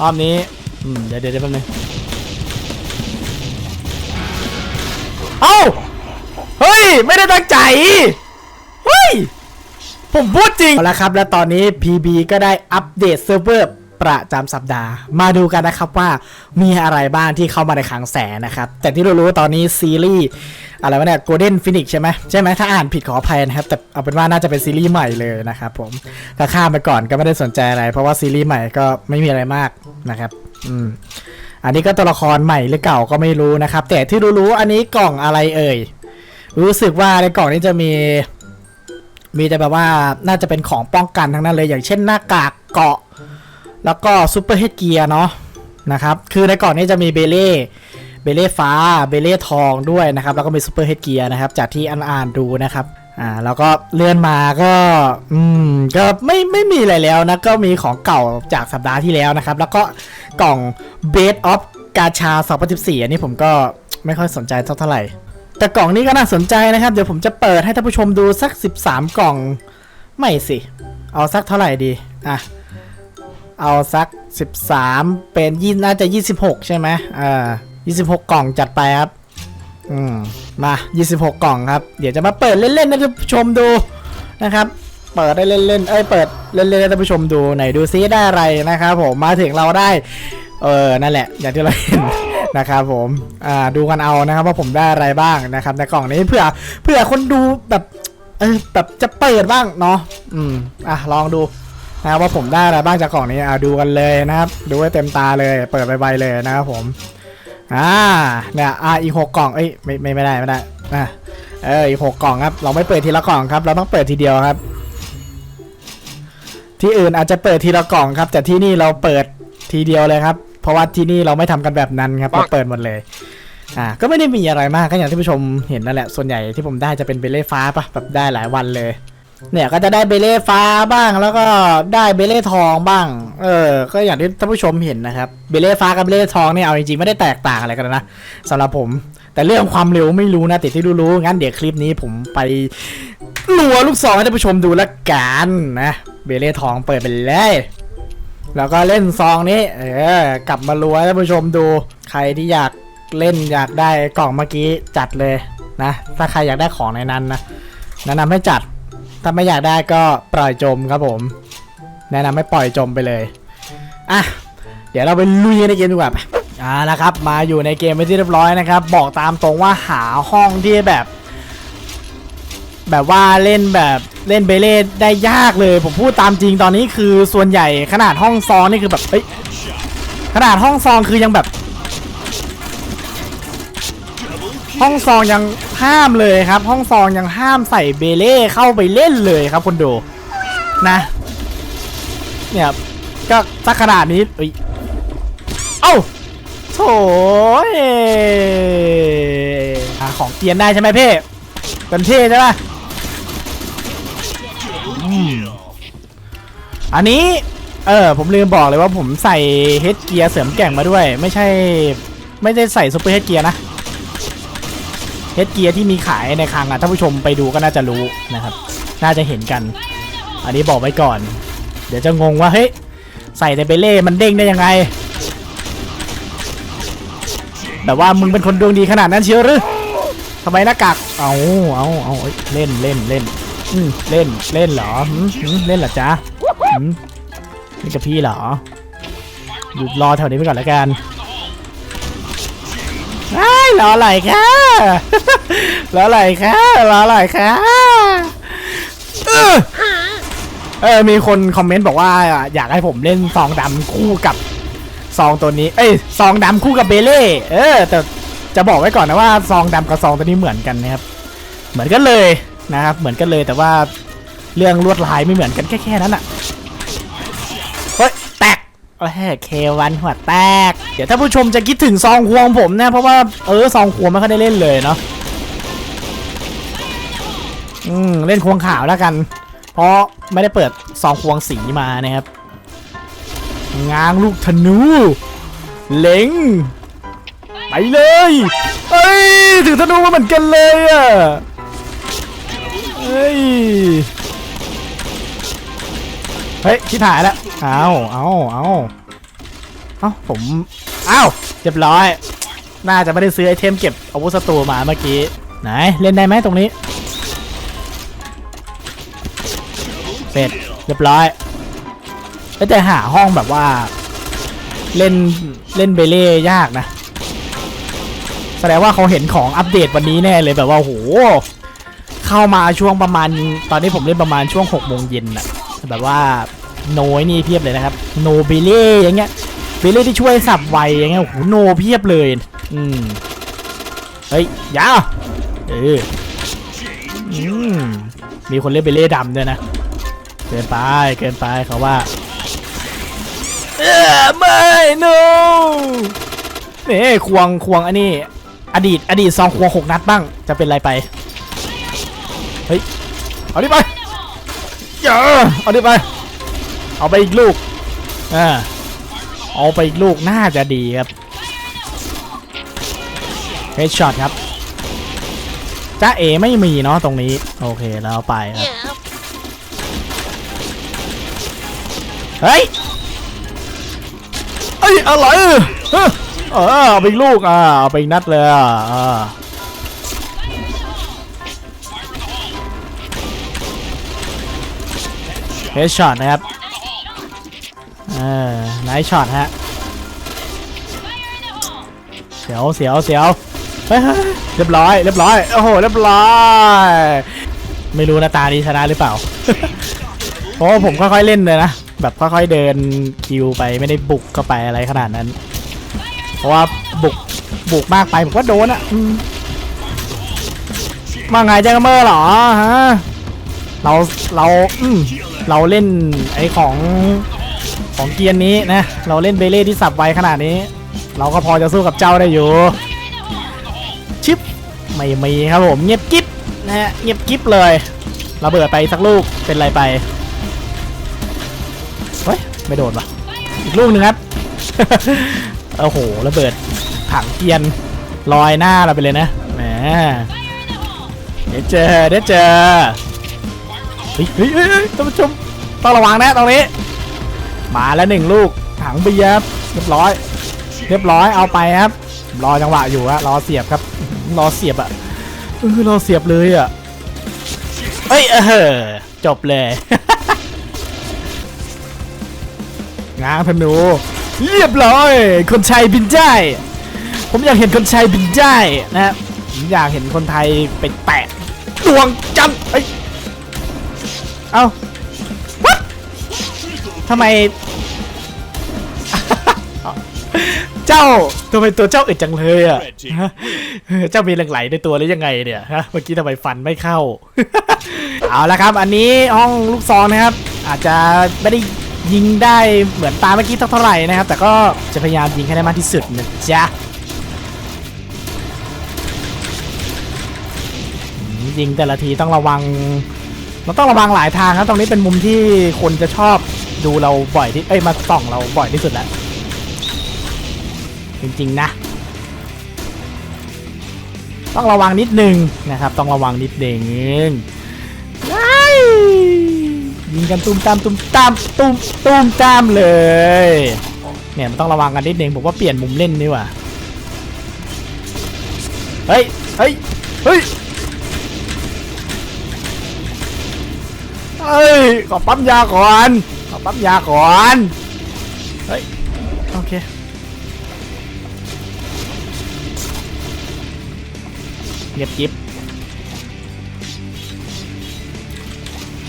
รอบนี้อืมเดี๋ยวเดี๋ยวแป๊บนึงเอ้าเฮ้ย ไม่ได้ตั้งใจ เฮ้ย ผมพูดจริง เอาละครับ และตอนนี้ PB ก็ได้อัปเดตเซิร์ฟเวอร์ประจำสัปดาห์ มาดูกันนะครับว่ามีอะไรบ้างที่เข้ามาในคลังแสนนะครับ แต่ที่เรารู้ตอนนี้ซีรีส์ อะไรวะเนี่ย Golden Phoenix ใช่ไหมใช่ไหมถ้าอ่านผิดขออภัยนะครับ แต่เอาเป็นว่าน่าจะเป็นซีรีส์ใหม่เลยนะครับผมถ้าข้ามไปก่อนก็ไม่ได้สนใจอะไร เพราะว่าซีรีส์ใหม่ก็ไม่มีอะไรมากนะครับ อืมอันนี้ก็ตัวละครใหม่หรือเก่าก็ไม่รู้นะครับ แต่ที่รู้ๆอันนี้กล่องอะไรเอ่ย รู้สึกว่าในกล่องนี้จะมี มีแต่แบบว่าน่าจะเป็นของป้องกันทั้งนั้นเลย อย่างเช่นหน้ากากเกาะ แล้วก็ซูเปอร์เฮดเกียร์เนาะนะครับ คือในกล่องนี้จะมีเบเล่ เบเล่ฟ้าเบเล่ทองด้วยนะครับแล้วก็มีซูเปอร์เฮดเกียร์นะครับจากที่อ่านอ่านๆดูนะครับอ่าแล้วก็เลื่อนมาก็อืมก็ไม่ไม่มีอะไรแล้วนะก็มีของเก่าจากสัปดาห์ที่แล้วนะครับ แล้วก็กล่อง Base of กาชา 2014 อันนี้ผมก็ไม่ค่อยสนใจเท่าไหร่ แต่กล่องนี้ก็น่าสนใจนะครับ เดี๋ยวผมจะเปิดให้ท่านผู้ชมดูสัก 13 กล่อง ไม่สิ เอาสักเท่าไหร่ดี อะ เอาสัก 13 เป็นยี่น่าจะ 26 ใช่ไหมอ่า 26 กล่องจัดไปครับ อืม มา 26 กล่องครับ เดี๋ยวจะมาเปิดเล่นๆให้ท่านผู้ชมดูนะครับ เปิดได้เล่นๆ เอ้ย เปิดเล่นๆให้ท่านผู้ชมดูไหนดูซิได้อะไรนะครับผม มาถึงเราได้ เออ นั่นแหละ อย่างที่เราเห็นนะครับผม อ่า ดูกันเอานะครับว่าผมได้อะไรบ้างนะครับในกล่องนี้เพื่อ เพื่อคนดูแบบเออแบบจะเปิดบ้างเนาะ อืม อะ ลองดูนะครับว่าผมได้อะไรบ้างจากกล่องนี้ อ่าดูกันเลยนะครับ ดูให้เต็มตาเลย เปิดใบๆเลยนะครับผม อ่าเนี่ยอ่าอีกหกกล่องเอ้ยไม่ไม่ไม่ได้ไม่ได้อะเอออีกหกกล่องครับเราไม่เปิดทีละกล่องครับ เราต้องเปิดทีเดียวครับ ที่อื่นอาจจะเปิดทีละกล่องครับ แต่ที่นี่เราเปิดทีเดียวเลยครับ เพราะว่าที่นี่เราไม่ทำกันแบบนั้นครับเราเปิดหมดเลยอ่าก็ไม่ได้มีอะไรมากก็อย่างที่ผู้ชมเห็นนั่นแหละส่วนใหญ่ที่ผมได้จะเป็นเบเล่ฟ้าปะแบบได้หลายวันเลย เนี่ยก็จะได้เบเล่ฟ้าบ้างแล้วก็ได้เบเล่ทองบ้าง เออ ก็อย่างที่ท่านผู้ชมเห็นนะครับ เบเล่ฟ้ากับเบเล่ทองเนี่ยเอาจริงๆไม่ได้แตกต่างอะไรกันนะสำหรับผม แต่เรื่องความเร็วไม่รู้นะแต่ที่รู้ๆงั้นเดี๋ยวคลิปนี้ผมไปหนัวลูกศรให้ท่านผู้ชมดูละกันนะเบเล่ทองเปิดไปเลยแล้วก็เล่นซองนี้ เออ กลับมารัวให้ท่านผู้ชมดู ใครที่อยากเล่นอยากได้กล่องเมื่อกี้จัดเลยนะ ถ้าใครอยากได้ของในนั้นนะแนะนำให้จัด ถ้าไม่อยากได้ก็ปล่อยจมครับผม แนะนำให้ปล่อยจมไปเลยอะเดี๋ยวเราไปลุยในเกมดีกว่าอ่านะครับ มาอยู่ในเกมไปที่เรียบร้อยนะครับ บอกตามตรงว่าหาห้องที่แบบ แบบว่าเล่นแบบเล่นเบเล่ได้ยากเลย ผมพูดตามจริงตอนนี้คือส่วนใหญ่ขนาดห้องซองนี่คือแบบเฮ้ยขนาดห้องซองคือยังแบบ ห้องซองยังห้ามเลยครับ ห้องซองยังห้ามใส่เบเล่เข้าไปเล่นเลยครับคนดูนะเนี่ยก็สักขนาดนี้เอ้ยเอ้าโถ่ของเกียนได้ใช่ไหมเพ่เต็มที่ใช่ปะอืมอันนี้เออผมลืมบอกเลยว่าผมใส่เฮดเกียร์เสริมแก่งมาด้วย ไม่ใช่ ไม่ได้ใส่ซุปเปอร์เฮดเกียร์นะ เฮดเกียร์ที่มีขายในคลังอะท่านผู้ชมไปดูก็น่าจะรู้นะครับ น่าจะเห็นกัน อันนี้บอกไว้ก่อน เดี๋ยวจะงงว่าเฮ้ยใส่แต่เบเล่มันเด้งได้ยังไงแบบว่ามึงเป็นคนดวงดีขนาดนั้นเชียวหรือทำไมหน้ากากเอาเอาเอาเอ้ยเล่นเล่นเล่นเล่นเล่นเหรอเล่นเหรอจ๊ะนี่กับพี่เหรอหยุดรอแถวนี้ไปก่อนแล้วกัน รออะไรคะรออะไรคะรออะไรคะเออมีคนคอมเมนต์บอกว่าอยากให้ผมเล่นซองดำคู่กับซองตัวนี้ เอ้ยซองดำคู่กับเบเล่เออ แต่จะบอกไว้ก่อนนะว่าซองดำกับซองตัวนี้เหมือนกันนะครับ เหมือนกันเลยนะครับ เหมือนกันเลยแต่ว่าเรื่องลวดลายไม่เหมือนกันแค่แค่นั้นอะเฮ้ยแต โอ้ยเควันหัวแตก เดี๋ยวถ้าผู้ชมจะคิดถึงซองควงผมนะ เพราะว่าเออซองควงไม่ค่อยได้เล่นเลยเนาะอืมเล่นควงขาวแล้วกัน เพราะไม่ได้เปิดซองควงสีมานะครับ ง้างลูกธนู เล็ง ไปเลยเอ้ยถือธนูมาเหมือนกันเลยอะเฮ้ย เฮ้ยชิบหายแล้วเอาเอาเอาเอ้าผมอ้าวเรียบร้อย น่าจะไม่ได้ซื้อไอเทมเก็บอาวุธศัตรูมาเมื่อกี้ ไหน เล่นได้ไหมตรงนี้เสร็จเรียบร้อยเอ้ยแต่หาห้องแบบว่า เล่นเล่นเบเล่ยากนะแสดงว่าเขาเห็นของอัปเดตวันนี้แน่เลยแบบว่าโหเข้ามาช่วงประมาณตอนนี้ผมเล่นประมาณช่วง6โมงเย็นอะ แบบว่าโนยนี่เพียบเลยนะครับโนเบเล่อย่างเงี้ยเบเล่ที่ช่วยสับไวอย่างเงี้ยโอ้โหโนเพียบเลย อืมเฮ้ยอยาเอออืมมีคนเล่นเบเล่ดำด้วยนะเกินไปเกินไปเขาว่าเออไม่ no นี่ควงควงอันนี้ อดีตอดีตซองควงหกนัดบ้างจะเป็นไรไปเฮ้ยเอาดิไป อย่าเอาดิไป เอาไปอีกลูกอ่าเอาไปอีกลูกน่าจะดีครับเฮดช็อตครับจ้าเอไม่มีเนาะตรงนี้ โอเคแล้วไปครับเฮ้ยเอ้ยอะไรเออเออเอาไปลูกอ่าเอาไปนัดเลยอะ เฮดช็อตนะครับเออไนท์ช็อตฮะเสียวเสียวเสียวเรียบร้อยเรียบร้อยโอ้โหเรียบร้อยไม่รู้หน้าตานี้ชนะหรือเปล่าเพราะผมค่อยๆเล่นเลยนะแบบค่อยๆเดินคิวไปไม่ได้บุกเข้าไปอะไรขนาดนั้น เพราะว่าบุกบุกมากไปผมก็โดนอะมาไงแจ็คเมอร์หรอฮะเราเราอืม เราเล่นไอของของเกียร์นี้นะ เราเล่นเบเล่ที่สับไวขนาดนี้ เราก็พอจะสู้กับเจ้าได้อยู่ ชิปไม่มีครับผมเงียบกิ๊บนะฮะเงียบกิ๊บเลยระเบิดไปสักลูกเป็นไรไปเฮ้ยไม่โดนวะอีกลูกหนึ่งครับโอ้โหระเบิดถังเกียนลอยหน้าเราไปเลยนะแหมเดี๋ยวเจอเดี๋ยวเจอ เฮ้ยเฮ้ยเฮ้ยท่านผู้ชมต้องระวังนะตรงนี้ มาแล้วหนึ่งลูกถังเบียร์เรียบร้อย เรียบร้อยเอาไปครับ รอจังหวะอยู่อะรอเสียบครับ รอเสียบอะเออรอเสียบเลยอะเอ้ยเออจบเลยง้างธนูเรียบร้อย คนไทยบินได้ ผมอยากเห็นคนไทยบินได้นะผมอยากเห็นคนไทยไปแตะดวงจันทร์ เอ้าทำไม เจ้าทำไมตัวเจ้าอึดจังเลยอะฮะเจ้ามีเหลงไหลในตัวหรือยังไงเนี่ยฮะเมื่อกี้ทำไมฟันไม่เข้า เอาละครับ อันนี้ห้องลูกซองนะครับ อาจจะไม่ได้ยิงได้เหมือนตาเมื่อกี้เท่าไหร่นะครับ แต่ก็จะพยายามยิงให้ได้มากที่สุดนะจ๊ะยิงแต่ละทีต้องระวัง เราต้องระวังหลายทางครับตรงนี้เป็นมุมที่คนจะชอบดูเราบ่อยที่เอ้ยมาส่องเราบ่อยที่สุดแล้ว จริงๆนะ ต้องระวังนิดนึงนะครับ ต้องระวังนิดนึงยยิงกันตุ้มตามตุ้มตามตุ้มตุ้มตามเลย เนี่ยมันต้องระวังกันนิดนึงผมว่าเปลี่ยนมุมเล่นดีกว่าเฮ้ยเฮ้ยเฮ้ย เฮ้ย ขอปั๊มยาก่อน ขอปั๊มยาก่อน เฮ้ย โอเคเงียบกิ๊บ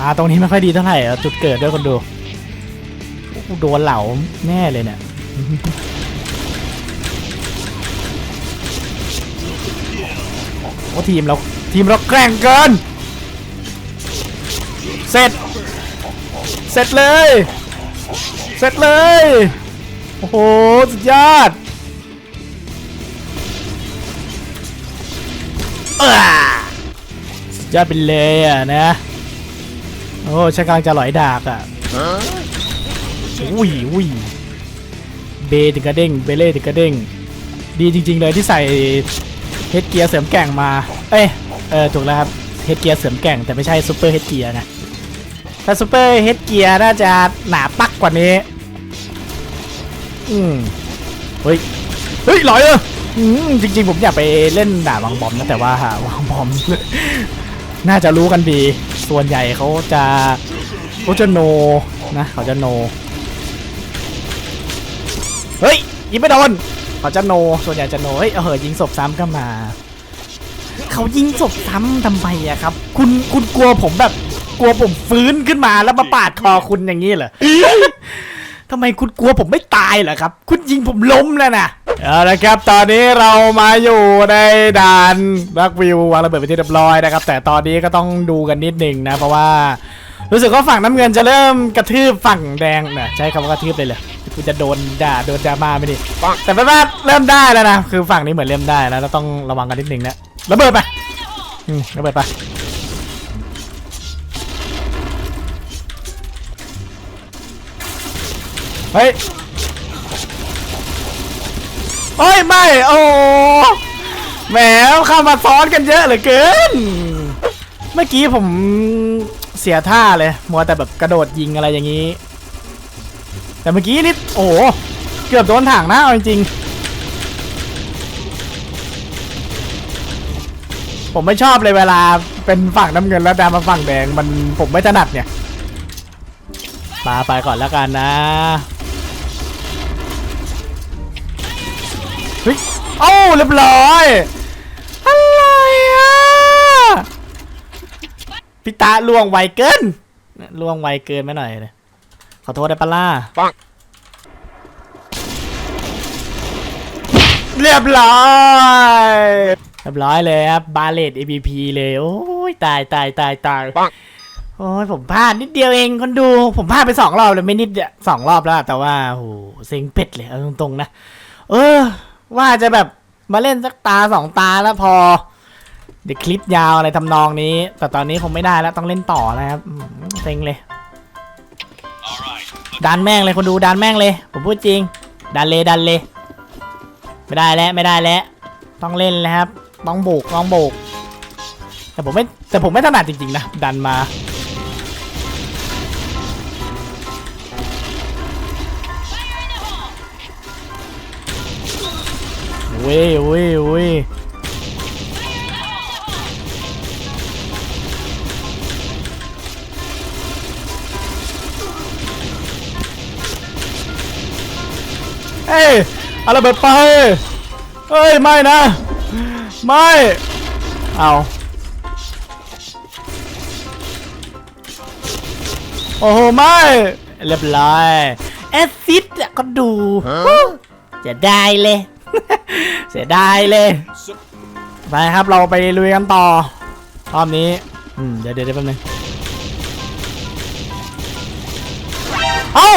มาตรงนี้ไม่ค่อยดีเท่าไหร่อะจุดเกิดด้วยคนดูโอ้โหโดนเหล่าแน่เลยเนี่ย โอ้ทีมเราทีมเราแกร่งเกิน เสร็จ เสร็จเลย เสร็จเลย โอ้โห สุดยอดเอ้อยอดไปเลยอะนะ โอ้ชักกลังจะหลอยดากอะอุ้ยอุ้ยเบถึงกระเด้ง เบเล่ถึงกระเด้ง ดีจริง ๆ เลยที่ใส่เฮดเกียร์เสริมแก่งมา เอ้ย เออถูกแล้วครับ เฮดเกียร์เสริมแก่งแต่ไม่ใช่ซูเปอร์เฮดเกียร์นะ ถ้าซูเปอร์เฮดเกียร์น่าจะหนาปักกว่านี้ อืมเฮ้ย เฮ้ยลอยเอออืมจริงๆ ผมอยากไปเล่นด่าวางบอมนะแต่ว่าวางบอม น่าจะรู้กันดี ส่วนใหญ่เขาจะเขาจะโนนะเขาจะโน เฮ้ยยิงไม่โดนเขาจะโน ส่วนใหญ่จะโน เฮ้ยเอาเหอะยิงศพซ้ำก็มา เขายิงศพซ้ำทำไมอะครับ คุณคุณกลัวผมแบบ กลัวผมฟื้นขึ้นมาแล้วมาปาดคอคุณอย่างนี้เหรอทำไมคุณกลัวผมไม่ตายเหรอครับ คุณยิงผมล้มแล้วนะเอาละครับ ตอนนี้เรามาอยู่ในด่านรักวิววางระเบิดไปที่เรียบร้อยนะครับ แต่ตอนนี้ก็ต้องดูกันนิดหนึ่งนะ เพราะว่า รู้สึกว่าฝั่งน้ำเงินจะเริ่มกระทืบฝั่งแดงนะใช้คำว่ากระทืบเลยเหรอกูจะโดนด่าโดนดราม่าไหมดิแต่เป็นว่าเริ่มได้แล้วนะคือฝั่งนี้เหมือนเริ่มได้แล้วเราต้องระวังกันนิดหนึ่งนะระเบิดไประเบิดไป ฮ้ยเฮ้ยไม่ โอ้แหมเข้ามาซ้อนกันเยอะเหลือเกิน เมื่อกี้ผมเสียท่าเลย มัวแต่แบบกระโดดยิงอะไรอย่างนี้ แต่เมื่อกี้นิดโอ้เกือบโดนถังนะเอาจริงๆผมไม่ชอบเลยเวลาเป็นฝั่งน้ำเงินแล้วดามาฝั่งแดงมันผมไม่ถนัดเนี่ยมาไปก่อนแล้วกันนะ ฮ้ยโอ้าเรียบร้อยอะไรอะพี่ตาล่วงไวเกินล่วงไวเกินไปหน่อยเลยขอโทษได้ปะล่ะปังเรียบร้อยเรียบร้อยเลยครับบาเลต APP เลยโอ้ยตายตายตายตายปังโอ้ยผมพลาดนิดเดียวเองคนดูผมพลาดไปสองรอบเลยไม่นิดเดียวสองรอบแล้วแต่ว่าโหเซ็งเป็ดเลยเอาตรงๆนะ เออ ว่าจะแบบมาเล่นสักตาสองตาแล้วพอ เดี๋ยวคลิปยาวอะไรทำนองนี้ แต่ตอนนี้คงไม่ได้แล้วต้องเล่นต่อแล้วครับอืมเซ็งเลย ดันแม่งเลยคนดูดันแม่งเลย ผมพูดจริง ดันเลยดันเลย ไม่ได้แล้วไม่ได้แล้ว ต้องเล่นแล้วครับ ต้องโบกต้องโบก แต่ผมไม่แต่ผมไม่ถนัดจริงๆนะ ดันมา ว้ยเว้ยเว้ยเอ้ยเอาระเบิดไปเฮ้ย ไม่นะ ไม่ เอาโอ้โห ไม่ เรียบร้อยแอสซิดอะก็ดู จะได้เลย เสียดายเลย ไปครับเราไปลุยกันต่อรอบนี้ อืม เดี๋ยวเดี๋ยวแป๊บนึงเอ้า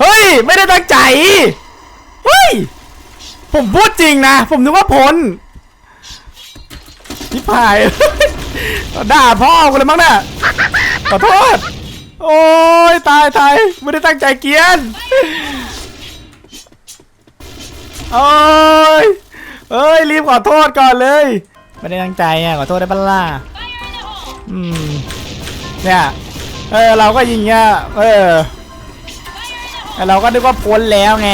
เฮ้ย ไม่ได้ตั้งใจ เฮ้ย ผมพูดจริงนะ ผมนึกว่าพลทิพายด่าพ่อกูเลยมั้งเนี่ยขอโทษ โอ้ยตายตายไม่ได้ตั้งใจเกียน โอ้ยเอ้ยรีบขอโทษก่อนเลยไม่ได้ตั้งใจอะขอโทษได้ปะล่ะอืมเนี่ยเออเราก็ยิงเงี้ยเออแต่เราก็นึกว่าพ้นแล้วไง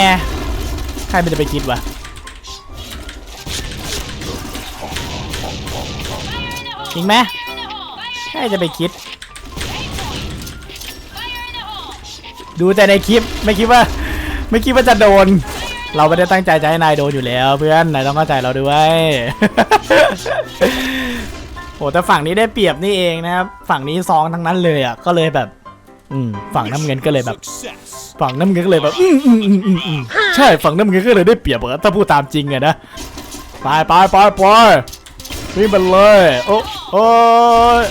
ใครมันจะไปคิดวะจริงไหมใครจะไปคิด ดูแต่ในคลิปไม่คิดว่า ไม่คิดว่าจะโดน เราไม่ได้ตั้งใจจะให้นายโดนอยู่แล้ว เพื่อนนายต้องเข้าใจเราด้วย โอ้แต่ฝั่งนี้ได้เปรียบนี่เองนะครับ ฝั่งนี้ซองทั้งนั้นเลยอะก็เลยแบบ อืมฝั่งน้ำเงินก็เลยแบบ ฝั่งน้ำเงินก็เลยแบบอืมอืมอืมอืมอืมใช่ฝั่งน้ำเงินก็เลยได้เปรียบอะถ้าพูดตามจริงอะนะไปไปไปไปวิ่งไปเลยโอ้โอ้ย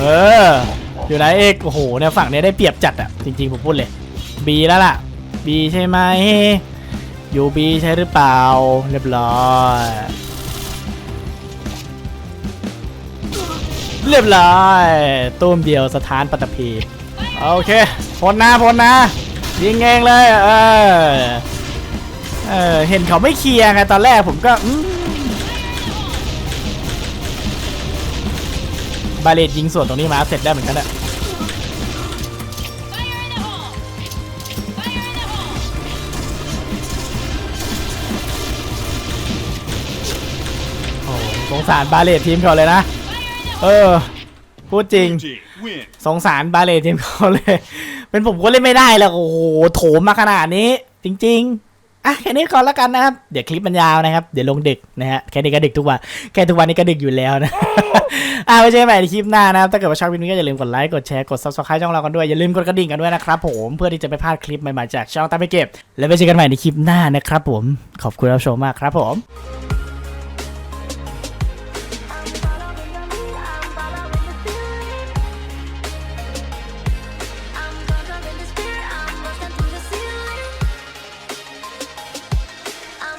เออ อยู่ไหนเอกโอ้โหเนี่ยฝั่งเนี้ยได้เปรียบจัดอะจริงๆผมพูดเลยบีแล้วล่ะบีใช่ไหมอยู่บีใช่หรือเปล่า เรียบร้อย เรียบร้อยตุ้มเดียวสถานปัตภีโอเคพ้นนะพ้นนะยิงเองเลย เออเออเห็นเขาไม่เคลียร์ไงตอนแรกผมก็อืม บาเลตยิงส่วนตรงนี้มาเสร็จได้เหมือนกันอะโอ้สงสารบาเลตทีมเขาเลยนะ เออ พูดจริง สงสารบาเลตทีมเขาเลย เป็นผมก็เล่นไม่ได้แล้วโอ้โห โถมมาขนาดนี้ จริง ๆ อะแค่นี้ก่อนแล้วกันนะครับ เดี๋ยวคลิปมันยาวนะครับ เดี๋ยวลงดึกนะฮะ แค่นี้ก็ดึกทุกวัน แค่ทุกวันนี้ก็ดึกอยู่แล้วนะ อะไว้เจอกันใหม่ในคลิปหน้านะครับ ถ้าเกิดว่าชอบคลิปนี้ก็อย่าลืมกดไลค์ กดแชร์ กด subscribe ช่องเรากันด้วย อย่าลืมกดกระดิ่งกันด้วยนะครับผม เพื่อที่จะไม่พลาดคลิปใหม่ๆจากช่องตามไปเก็บ แล้วไว้เจอกันใหม่ในคลิปหน้านะครับผม ขอบคุณรับชมมากครับผม